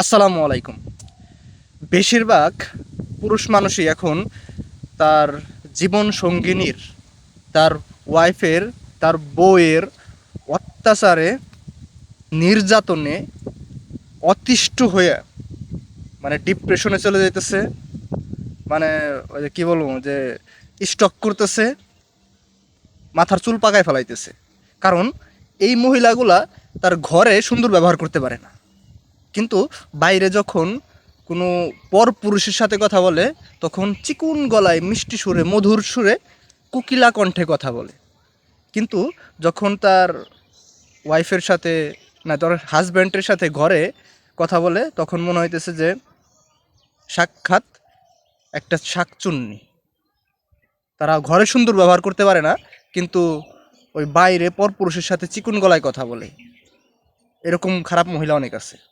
আসসালামু আলাইকুম। বেশিরভাগ পুরুষ মানুষই এখন তার জীবন সঙ্গিনীর, তার ওয়াইফের, তার বউয়ের অত্যাচারে নির্যাতনে অতিষ্ঠ হয়ে মানে ডিপ্রেশনে চলে যাইতেছে মানে ওই যে কী বলব যে স্টক করতেছে, মাথার চুল পাকায় ফেলাইতেছে। কারণ এই মহিলাগুলা তার ঘরে সুন্দর ব্যবহার করতে পারে না। কিন্তু বাইরে যখন কোনো পর পুরুষের সাথে কথা বলে, তখন চিকুন গলায়, মিষ্টি সুরে, মধুর সুরে কুকিলা কণ্ঠে কথা বলে। কিন্তু যখন তার ওয়াইফের সাথে না, তার হাজব্যান্ডের সাথে ঘরে কথা বলে, তখন মনে হইতেছে যে সাক্ষাৎ একটা শাকচুন্নি। তারা ঘরে সুন্দর ব্যবহার করতে পারে না, কিন্তু ওই বাইরে পরপুরুষের সাথে চিকুন গলায় কথা বলে। এরকম খারাপ মহিলা অনেক আছে।